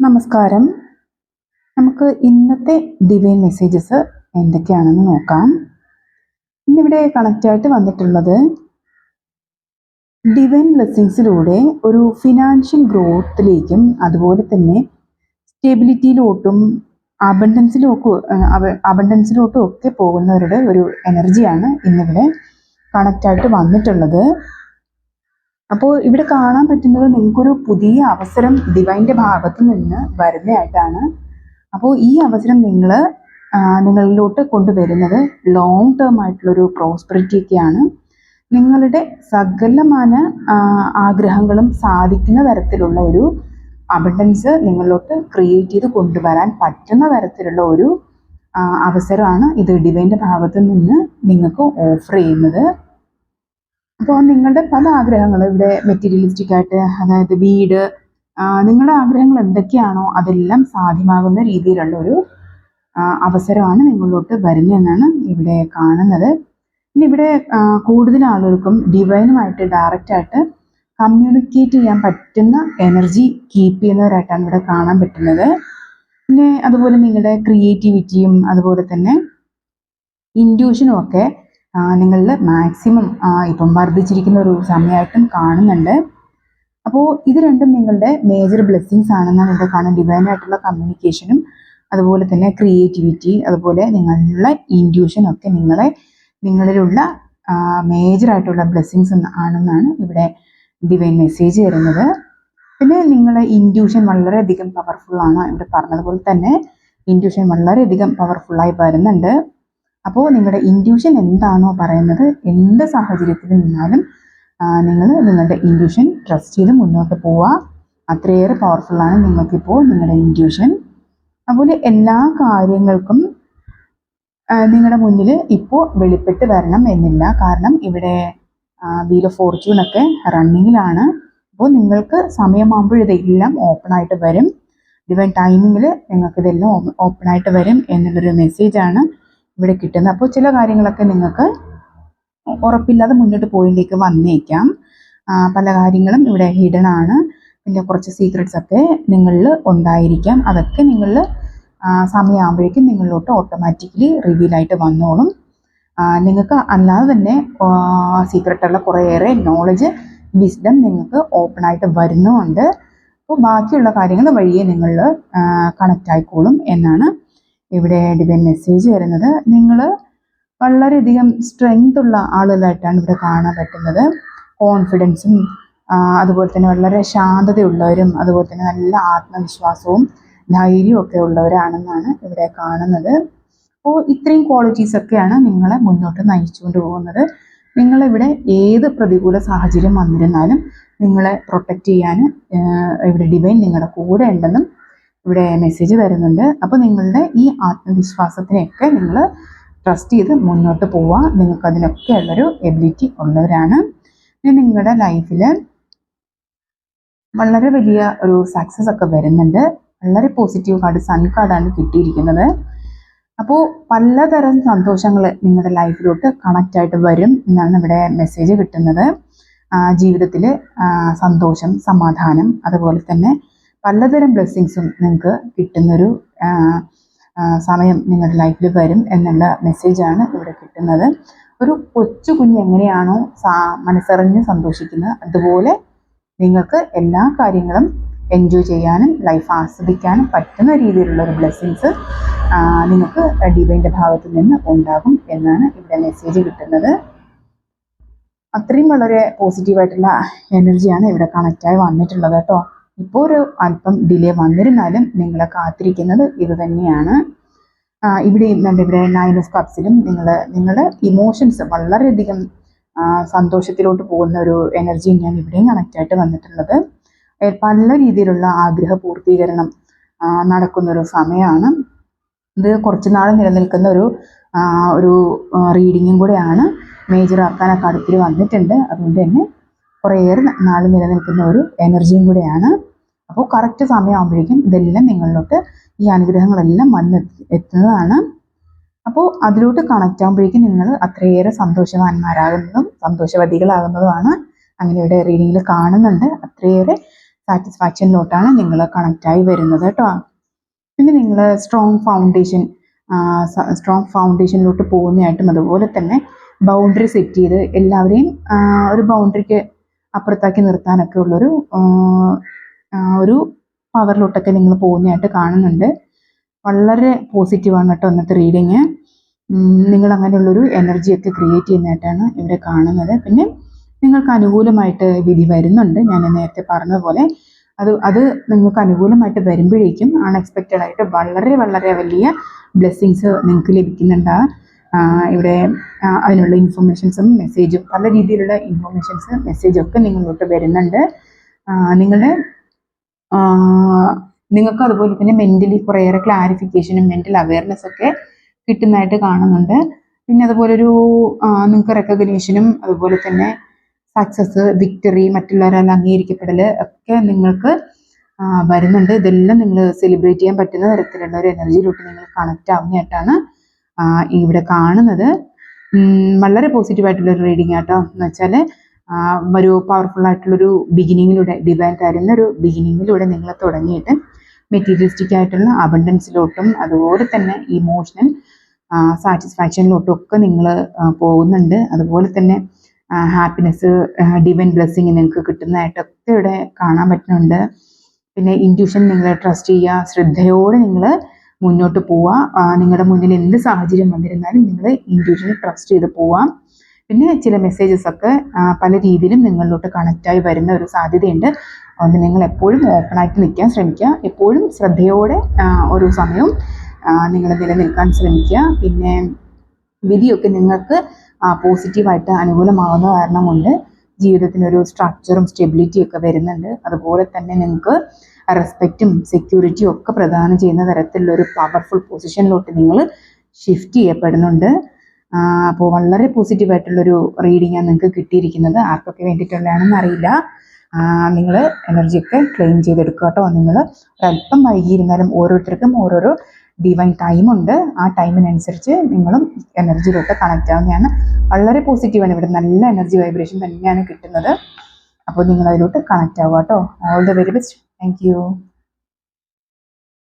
നമസ്കാരം. നമുക്ക് ഇന്നത്തെ ഡിവൈൻ മെസ്സേജസ് എന്തൊക്കെയാണെന്ന് നോക്കാം. ഇന്നിവിടെ കണക്റ്റായിട്ട് വന്നിട്ടുള്ളത് ഡിവൈൻ ബ്ലെസ്സിങ്സിലൂടെ ഒരു ഫിനാൻഷ്യൽ ഗ്രോത്തിലേക്കും അതുപോലെ തന്നെ സ്റ്റെബിലിറ്റിയിലോട്ടും അബണ്ടൻസിലോട്ടും അബണ്ടൻസിലോട്ടും ഒക്കെ പോകുന്നവരുടെ ഒരു എനർജിയാണ് ഇന്നിവിടെ കണക്റ്റായിട്ട് വന്നിട്ടുള്ളത്. അപ്പോൾ ഇവിടെ കാണാൻ പറ്റുന്നത് നിങ്ങൾക്കൊരു പുതിയ അവസരം ഡിവൈന്റെ ഭാഗത്തു നിന്ന് വരുന്നതായിട്ടാണ്. അപ്പോൾ ഈ അവസരം നിങ്ങൾ നിങ്ങളിലോട്ട് കൊണ്ടുവരുന്നത് ലോങ് ടേം ആയിട്ടുള്ളൊരു പ്രോസ്പെറിറ്റിയൊക്കെയാണ് നിങ്ങളുടെ സകലമാന ആഗ്രഹങ്ങളും സാധിക്കുന്ന തരത്തിലുള്ള ഒരു അബണ്ടൻസ് നിങ്ങളിലോട്ട് ക്രിയേറ്റ് ചെയ്ത് കൊണ്ടുവരാൻ പറ്റുന്ന തരത്തിലുള്ള ഒരു അവസരമാണ് ഇത് ഡിവൈന്റെ ഭാഗത്തു നിന്ന് നിങ്ങൾക്ക് ഓഫർ ചെയ്യുന്നത്. അപ്പോൾ നിങ്ങളുടെ പല ആഗ്രഹങ്ങളും ഇവിടെ മെറ്റീരിയലിസ്റ്റിക് ആയിട്ട് അതായത് വീട് നിങ്ങളുടെ ആഗ്രഹങ്ങൾ എന്തൊക്കെയാണോ അതെല്ലാം സാധ്യമാകുന്ന രീതിയിലുള്ള ഒരു അവസരമാണ് നിങ്ങളിലോട്ട് വരുന്നതെന്നാണ് ഇവിടെ കാണുന്നത്. ഇനി ഇവിടെ കൂടുതൽ ആളുകൾക്കും ഡിവൈനുമായിട്ട് ഡയറക്റ്റ് ആയിട്ട് കമ്മ്യൂണിക്കേറ്റ് ചെയ്യാൻ പറ്റുന്ന എനർജി കീപ്പ് ചെയ്യുന്നവരായിട്ടാണ് ഇവിടെ കാണാൻ പറ്റുന്നത്. പിന്നെ അതുപോലെ നിങ്ങളുടെ ക്രിയേറ്റിവിറ്റിയും അതുപോലെ തന്നെ ഇൻഡ്യൂഷനും ഒക്കെ നിങ്ങളിൽ മാക്സിമം ഇപ്പം വർദ്ധിച്ചിരിക്കുന്ന ഒരു സമയമായിട്ടും കാണുന്നുണ്ട്. അപ്പോൾ ഇത് രണ്ടും നിങ്ങളുടെ മേജർ ബ്ലെസ്സിങ്സ് ആണെന്നാണ് ഇവിടെ കാണുന്നത് ഡിവൈൻ ആയിട്ടുള്ള കമ്മ്യൂണിക്കേഷനും അതുപോലെ തന്നെ ക്രിയേറ്റിവിറ്റി അതുപോലെ നിങ്ങളുടെ ഇൻഡ്യൂഷൻ ഒക്കെ നിങ്ങളെ നിങ്ങളിലുള്ള മേജർ ആയിട്ടുള്ള ബ്ലെസ്സിങ്സ് ആണെന്നാണ് ഇവിടെ ഡിവൈൻ മെസ്സേജ് തരുന്നത് പിന്നെ നിങ്ങളെ ഇൻഡ്യൂഷൻ വളരെയധികം പവർഫുൾ ആണ്. ഇവിടെ പറഞ്ഞതുപോലെ തന്നെ ഇൻഡ്യൂഷൻ വളരെയധികം പവർഫുള്ളായി വരുന്നുണ്ട്. അപ്പോൾ നിങ്ങളുടെ ഇൻഡ്യൂഷൻ എന്താണോ പറയുന്നത് എന്ത് സാഹചര്യത്തിൽ നിന്നാലും നിങ്ങൾ നിങ്ങളുടെ ഇൻഡ്യൂഷൻ ട്രസ്റ്റ് ചെയ്ത് മുന്നോട്ട് പോവുക അത്രയേറെ പവർഫുള്ളാണ് നിങ്ങൾക്കിപ്പോൾ നിങ്ങളുടെ ഇൻഡ്യൂഷൻ അതുപോലെ എല്ലാ കാര്യങ്ങൾക്കും നിങ്ങളുടെ മുന്നിൽ ഇപ്പോൾ വെളിപ്പെട്ട് വരണം എന്നില്ല. കാരണം ഇവിടെ വീൽ ഓഫ് ഒക്കെ റണ്ണിങ്ങിലാണ് അപ്പോൾ നിങ്ങൾക്ക് സമയമാകുമ്പോൾ ഇതെല്ലാം ഓപ്പൺ ആയിട്ട് വരും. ഡിവൈൻ ടൈമിങ്ങിൽ നിങ്ങൾക്ക് ഇതെല്ലാം ഓപ്പൺ ആയിട്ട് വരും എന്നുള്ളൊരു മെസ്സേജാണ് ഇവിടെ കിട്ടുന്നത്. അപ്പോൾ ചില കാര്യങ്ങളൊക്കെ നിങ്ങൾക്ക് ഉറപ്പില്ലാതെ മുന്നോട്ട് പോയിലേക്ക് വന്നേക്കാം. പല കാര്യങ്ങളും ഇവിടെ ഹിഡൻ ആണ്. പിന്നെ കുറച്ച് സീക്രട്സ് ഒക്കെ നിങ്ങളിൽ ഉണ്ടായിരിക്കാം. അതൊക്കെ നിങ്ങൾ സമയമാകുമ്പോഴേക്കും നിങ്ങളിലോട്ട് ഓട്ടോമാറ്റിക്കലി റിവീലായിട്ട് വന്നോളും. നിങ്ങൾക്ക് അല്ലാതെ തന്നെ സീക്രട്ടുള്ള കുറേയേറെ നോളജ് വിസ്ഡം നിങ്ങൾക്ക് ഓപ്പൺ ആയിട്ട് വരുന്നുമുണ്ട് അപ്പോൾ ബാക്കിയുള്ള കാര്യങ്ങൾ വഴിയെ നിങ്ങൾ കണക്റ്റ് ആയിക്കോളും എന്നാണ് ഇവിടെ ഡിവൈൻ മെസ്സേജ് വരുന്നത് നിങ്ങൾ വളരെയധികം സ്ട്രെങ്ത് ഉള്ള ആളുകളായിട്ടാണ് ഇവിടെ കാണാൻ പറ്റുന്നത്. കോൺഫിഡൻസും അതുപോലെ തന്നെ വളരെ ശാന്തതയുള്ളവരും അതുപോലെ തന്നെ നല്ല ആത്മവിശ്വാസവും ധൈര്യവും ഒക്കെ ഉള്ളവരാണെന്നാണ് ഇവിടെ കാണുന്നത്. അപ്പോൾ ഇത്രയും ക്വാളിറ്റീസ് ഒക്കെയാണ് നിങ്ങളെ മുന്നോട്ട് നയിച്ചുകൊണ്ട് പോകുന്നത്. നിങ്ങളിവിടെ ഏത് പ്രതികൂല സാഹചര്യം വന്നിരുന്നാലും നിങ്ങളെ പ്രൊട്ടക്റ്റ് ചെയ്യാൻ ഇവിടെ ഡിവൈൻ നിങ്ങളുടെ കൂടെ ഉണ്ടെന്നും ഇവിടെ മെസ്സേജ് വരുന്നുണ്ട്. അപ്പോൾ നിങ്ങളുടെ ഈ ആത്മവിശ്വാസത്തിനെയൊക്കെ നിങ്ങൾ ട്രസ്റ്റ് ചെയ്ത് മുന്നോട്ട് പോവുക നിങ്ങൾക്ക് അതിനൊക്കെ ഉള്ളൊരു എബിലിറ്റി ഉള്ളവരാണ്. പിന്നെ നിങ്ങളുടെ ലൈഫിൽ വളരെ വലിയ ഒരു സക്സസ് ഒക്കെ വരുന്നുണ്ട്. വളരെ പോസിറ്റീവ് കാർഡ് സൺ കാർഡാണ് കിട്ടിയിരിക്കുന്നത്. അപ്പോൾ പലതരം സന്തോഷങ്ങൾ നിങ്ങളുടെ ലൈഫിലോട്ട് കണക്റ്റ് ആയിട്ട് വരും എന്നാണ് ഇവിടെ മെസ്സേജ് കിട്ടുന്നത്. ജീവിതത്തിൽ സന്തോഷം സമാധാനം അതുപോലെ തന്നെ പലതരം ബ്ലെസ്സിങ്സും നിങ്ങൾക്ക് കിട്ടുന്നൊരു സമയം നിങ്ങളുടെ ലൈഫിൽ വരും എന്നുള്ള മെസ്സേജാണ് ഇവിടെ കിട്ടുന്നത്. ഒരു കൊച്ചു കുഞ്ഞ് എങ്ങനെയാണോ സാ മനസ്സറിഞ്ഞ് സന്തോഷിക്കുന്നത് അതുപോലെ നിങ്ങൾക്ക് എല്ലാ കാര്യങ്ങളും എൻജോയ് ചെയ്യാനും ലൈഫ് ആസ്വദിക്കാനും പറ്റുന്ന രീതിയിലുള്ള ഒരു ബ്ലെസ്സിങ്സ് നിങ്ങൾക്ക് ഡിവൈന്റെ ഭാഗത്ത് നിന്ന് ഉണ്ടാകും എന്നാണ് ഇവിടെ മെസ്സേജ് കിട്ടുന്നത്. അത്രയും വളരെ പോസിറ്റീവായിട്ടുള്ള എനർജിയാണ് ഇവിടെ കണക്റ്റായി വന്നിട്ടുള്ളത് കേട്ടോ. ഇപ്പോൾ ഒരു അല്പം ഡിലേ വന്നിരുന്നാലും നിങ്ങളെ കാത്തിരിക്കുന്നത് ഇത് തന്നെയാണ്. ഇവിടെയും എന്റെ ഇവിടെ നയൻ ഓഫ് കപ്സിലും നിങ്ങൾ നിങ്ങളുടെ ഇമോഷൻസ് വളരെയധികം സന്തോഷത്തിലോട്ട് പോകുന്ന ഒരു എനർജി ഞാൻ ഇവിടെയും കണക്റ്റായിട്ട് വന്നിട്ടുള്ളത്. പല രീതിയിലുള്ള ആഗ്രഹ പൂർത്തീകരണം നടക്കുന്നൊരു സമയമാണ് ഇത് കുറച്ച് നാൾ നിലനിൽക്കുന്ന ഒരു ഒരു റീഡിങ്ങും കൂടെയാണ് മേജർ ആക്കാൻ അക്കാഡത്തിൽ വന്നിട്ടുണ്ട്. അതുകൊണ്ട് തന്നെ കുറേയേറെ നാൾ നിലനിൽക്കുന്ന ഒരു എനർജിയും കൂടെയാണ്. അപ്പോൾ കറക്റ്റ് സമയമാകുമ്പോഴേക്കും ഇതെല്ലാം നിങ്ങളിലോട്ട് ഈ അനുഗ്രഹങ്ങളെല്ലാം വന്ന് എത്തുന്നതാണ്. അപ്പോൾ അതിലോട്ട് കണക്റ്റ് ആകുമ്പോഴേക്കും നിങ്ങൾ അത്രയേറെ സന്തോഷവാന്മാരാകുന്നതും സന്തോഷവതികളാകുന്നതുമാണ്. അങ്ങനെ ഇവിടെ റീഡിങ്ങിൽ കാണുന്നുണ്ട്. അത്രയേറെ സാറ്റിസ്ഫാക്ഷനിലോട്ടാണ് നിങ്ങൾ കണക്റ്റായി വരുന്നത് കേട്ടോ. പിന്നെ നിങ്ങൾ സ്ട്രോങ് ഫൗണ്ടേഷൻ സ്ട്രോങ് ഫൗണ്ടേഷനിലോട്ട് പോകുന്നതായിട്ടും അതുപോലെ തന്നെ ബൗണ്ടറി സെറ്റ് ചെയ്ത് എല്ലാവരെയും ഒരു ബൗണ്ടറിക്ക് അപ്പുറത്താക്കി നിർത്താനൊക്കെ ഉള്ളൊരു ഒരു പവറിലോട്ടൊക്കെ നിങ്ങൾ പോകുന്നതായിട്ട് കാണുന്നുണ്ട്. വളരെ പോസിറ്റീവാണ് കേട്ടോ ഇന്നത്തെ റീഡിങ് നിങ്ങൾ അങ്ങനെയുള്ളൊരു എനർജിയൊക്കെ ക്രിയേറ്റ് ചെയ്യുന്നതായിട്ടാണ് ഇവിടെ കാണുന്നത്. പിന്നെ നിങ്ങൾക്ക് അനുകൂലമായിട്ട് വിധി വരുന്നുണ്ട്. ഞാൻ നേരത്തെ പറഞ്ഞതുപോലെ അത് അത് നിങ്ങൾക്ക് അനുകൂലമായിട്ട് വരുമ്പോഴേക്കും അൺഎക്സ്പെക്റ്റഡ് ആയിട്ട് വളരെ വളരെ വലിയ ബ്ലെസ്സിങ്സ് നിങ്ങൾക്ക് ലഭിക്കുന്നുണ്ട്. ഇവിടെ അതിനുള്ള ഇൻഫർമേഷൻസും മെസ്സേജും പല രീതിയിലുള്ള ഇൻഫർമേഷൻസ് മെസ്സേജൊക്കെ ഒക്കെ നിങ്ങളിലോട്ട് വരുന്നുണ്ട്. നിങ്ങളുടെ നിങ്ങൾക്ക് അതുപോലെ തന്നെ മെന്റലി കുറേയേറെ ക്ലാരിഫിക്കേഷനും മെന്റൽ അവയർനെസ് ഒക്കെ കിട്ടുന്നതായിട്ട് കാണുന്നുണ്ട്. പിന്നെ അതുപോലെ ഒരു നിങ്ങൾക്ക് റെക്കഗ്നീഷനും അതുപോലെ തന്നെ സക്സസ് വിക്ടറി മറ്റുള്ളവരാൽ അംഗീകരിക്കപ്പെടൽ ഒക്കെ നിങ്ങൾക്ക് വരുന്നുണ്ട്. ഇതെല്ലാം നിങ്ങൾ സെലിബ്രേറ്റ് ചെയ്യാൻ പറ്റുന്ന തരത്തിലുള്ള ഒരു എനർജിയിലോട്ട് നിങ്ങൾ കണക്റ്റ് ആവുന്നതായിട്ടാണ് ഇവിടെ കാണുന്നത്. വളരെ പോസിറ്റീവായിട്ടുള്ള ഒരു റീഡിങ് ആട്ടോ എന്ന് വെച്ചാൽ ഒരു പവർഫുൾ ആയിട്ടുള്ളൊരു ബിഗിനിങ്ങിലൂടെ ഡിവൈൻ തരുന്ന ഒരു ബിഗിനിങ്ങിലൂടെ നിങ്ങൾ തുടങ്ങിയിട്ട് മെറ്റീരിയലിസ്റ്റിക് ആയിട്ടുള്ള അബണ്ടൻസിലോട്ടും അതുപോലെ തന്നെ ഇമോഷണൽ സാറ്റിസ്ഫാക്ഷനിലോട്ടും ഒക്കെ നിങ്ങൾ പോകുന്നുണ്ട്. അതുപോലെ തന്നെ ഹാപ്പിനെസ് ഡിവൈൻ ബ്ലെസ്സിങ് നിങ്ങൾക്ക് കിട്ടുന്നതായിട്ടൊക്കെ ഇവിടെ കാണാൻ പറ്റുന്നുണ്ട്. പിന്നെ ഇന്റ്യൂഷൻ നിങ്ങൾ ട്രസ്റ്റ് ചെയ്യുക ശ്രദ്ധയോടെ നിങ്ങൾ മുന്നോട്ട് പോവുക. നിങ്ങളുടെ മുന്നിൽ എന്ത് സാഹചര്യം വന്നിരുന്നാലും നിങ്ങൾ ഇന്റ്യൂഷൻ ട്രസ്റ്റ് ചെയ്ത് പോവാം പിന്നെ ചില മെസ്സേജസ് ഒക്കെ പല രീതിയിലും നിങ്ങളിലോട്ട് കണക്റ്റായി വരുന്ന ഒരു സാധ്യതയുണ്ട്. അതുകൊണ്ട് നിങ്ങൾ എപ്പോഴും ഓപ്പണായിട്ട് നിൽക്കാൻ ശ്രമിക്കുക. എപ്പോഴും ശ്രദ്ധയോടെ ഒരു സമയവും നിങ്ങൾ നിലനിൽക്കാൻ ശ്രമിക്കുക. പിന്നെ വിധിയൊക്കെ നിങ്ങൾക്ക് പോസിറ്റീവായിട്ട് അനുകൂലമാവുന്ന കാരണം കൊണ്ട് ജീവിതത്തിനൊരു സ്ട്രക്ചറും സ്റ്റെബിലിറ്റിയും ഒക്കെ വരുന്നുണ്ട്. അതുപോലെ തന്നെ നിങ്ങൾക്ക് റെസ്പെക്റ്റും സെക്യൂരിറ്റിയും ഒക്കെ പ്രദാനം ചെയ്യുന്ന തരത്തിലുള്ള ഒരു പവർഫുൾ പൊസിഷനിലോട്ട് നിങ്ങൾ ഷിഫ്റ്റ് ചെയ്യപ്പെടുന്നുണ്ട്. അപ്പോൾ വളരെ പോസിറ്റീവ് ആയിട്ടുള്ളൊരു റീഡിങ്ങാണ് നിങ്ങൾക്ക് കിട്ടിയിരിക്കുന്നത്. ആർക്കൊക്കെ വേണ്ടിയിട്ടുള്ളതാണെന്ന് അറിയില്ല. നിങ്ങൾ എനർജിയൊക്കെ ക്ലെയിം ചെയ്തെടുക്കുക കേട്ടോ. നിങ്ങൾ ഒരല്പം വൈകിയിരുന്നാലും ഓരോരുത്തർക്കും ഓരോരോ ഡിവൈൻ ടൈമുണ്ട് ആ ടൈമിനനുസരിച്ച് നിങ്ങളും എനർജിയിലൊക്കെ കണക്റ്റ് ആവുന്നതാണ്. വളരെ പോസിറ്റീവാണ് ഇവിടെ നല്ല എനർജി വൈബ്രേഷൻ തന്നെയാണ് കിട്ടുന്നത്. അപ്പോൾ നിങ്ങൾ അതിലോട്ട് കണക്റ്റ് ആവുക കേട്ടോ. All the very best thank